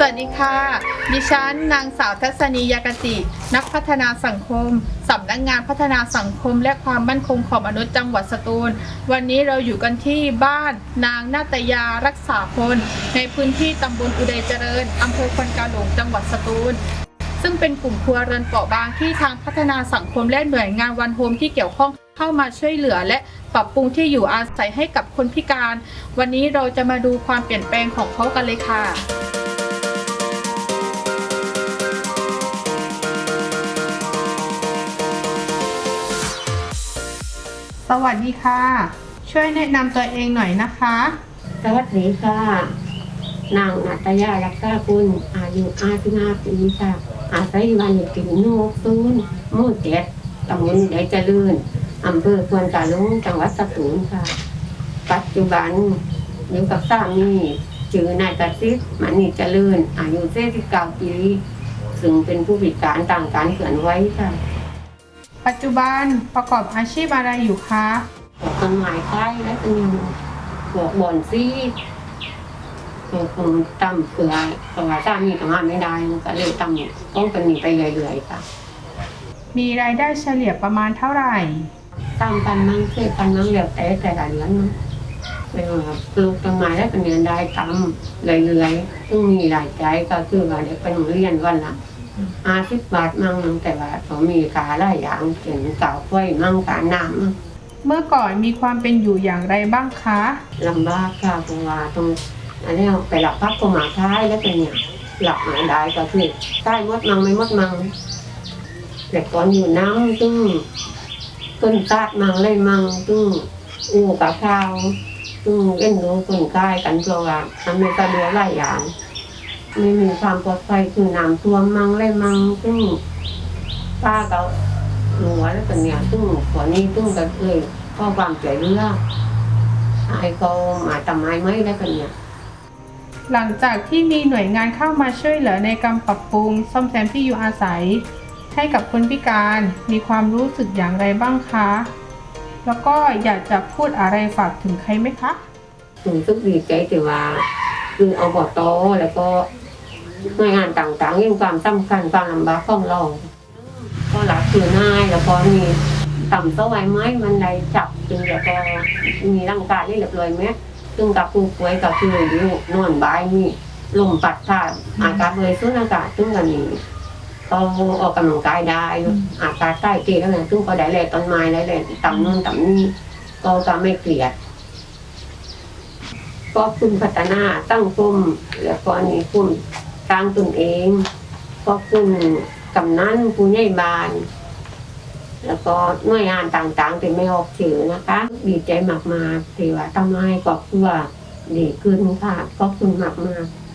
สวัสดีค่ะ ดิฉันนางสาวทัศนียากติ นักพัฒนาสังคมสำนักงานพัฒนาสังคมและความมั่นคงของมนุษย์จังหวัดสตูล วันนี้เราอยู่กันที่บ้านนางนาตยารักษาพลในพื้นที่ตำบลอุดัยเจริญอำเภอควนกาหลงจังหวัดสตูลซึ่งเป็นกลุ่มครัวเรือนเปราะบางที่ทางพัฒนาสังคมและหน่วยงานวันโฮมที่เกี่ยวข้องเข้ามาช่วยเหลือและปรับปรุงที่อยู่อาศัยให้กับคนพิการ วันนี้เราจะมาดูความเปลี่ยนแปลงของเขากันเลยค่ะ สวัสดีค่ะ ช่วยแนะนำตัวเองหน่อยนะคะ สวัสดีค่ะ นางนาตยารักษาคุณอายุ55ปีค่ะ อาศัยอยู่บ้านอยู่กินนูกซูนหมู่เจ็ดตำบลไดเจริญอำเภอควนกาหลงจังหวัดสตูลค่ะ ปัจจุบันอยู่กับสามีชื่อนายกสิทธิ์มณีเจริญ อายุ49ปีซึ่งเป็นผู้พิการต่างการเคลื่อนไหวค่ะ ปัจจุบันประกอบอาชีพอะไรอยู่คะปลูกต้นไม้ใกล้และเป็นยังปลูกบอนซีปลูกผมตำเกลือเพราะว่าสามีทำงานไม่ได้มันก็เลยตำต้องเป็นหนีไปเรื่อยๆค่ะมีรายได้เฉลี่ยประมาณเท่าไหร่ตำปันมั่งเคยปันมั่งแล้วแต่แต่ละเดือนมั้งเป็นว่าปลูกต้นไม้แล้วเป็นเงินได้ตำเรื่อยๆต้องมีรายจ่ายก็คือว่าเด็กไปโรงเรียนวันละ ห้าสิบบาทมั่งแต่ว่าเขามีกาหลายอย่างเช่นกาวไฟมั่งกาน้ำมั่งเมื่อก่อนมีความเป็นอยู่อย่างไรบ้างคะลำบากค่ะเพราะว่าตรงอันนี้ไปหลับพักก็มาท้ายแล้วเป็นเนี่ยหลับมาได้ก็คือใต้มดมังไม่มดมังแต่ก่อนอยู่น้ำตึ้งต้นตาดมังเลยมังตึ้งอูกับข้าวตึ้งเอ็นดูคนกายกันเพราะว่าทำในสะดวกหลายอย่าง ไม่มีความปลอดภัยคือน้ำท่วมมังเลยมังตึ้งป้าก็หัวแล้วเป็นเนี่ยตึ้งขอนี้ตึ้งก็เลยก็ความใจเรือให้เขามาทำไมไม่ได้กันเนี่ยหลังจากที่มีหน่วยงานเข้ามาช่วยเหลือในการปรับปรุงซ่อมแซมที่อยู่อาศัย ให้กับคนพิการมีความรู้สึกอย่างไรบ้างคะ แล้วก็อยากจะพูดอะไรฝากถึงใครไหมคะรู้สึกดีใจแต่ว่าคือเอาบอตแล้วก็ หน่วยงานต่างๆยังความสำคัญความลำบากของเราก็หลักคือง่ายแล้วก็มีต่ำเสาไว้ไม้มันได้จับจึงแล้วก็มีร่างกายที่เรียบร้อยไหมซึ่งกับผู้ป่วยก็คืออยู่นอนบายมีลมปัดผ่าอากาศเลยซึ่งอากาศซึ่งกันนี้ก็ออกกำลังกายได้อากาศใต้เกแล้วเนี่ยซึ่งก็ได้แหล่ต้นไม้ได้แหล่ต่ำนู่นต่ำนี่ก็จะไม่เกลียดก็คุณพัฒนาตั้งกลุ่มแล้วก็นี่คุณส ร้างตนเองก็คุณกำนันผู้ใหญ่บ้าน แล้วก็หน่วยงานต่างๆที่ไม่ออกชื่อนะคะ ดีใจมากๆที่ว่าทำให้ครอบครัวดีขึ้นค่ะขอบคุณมากๆ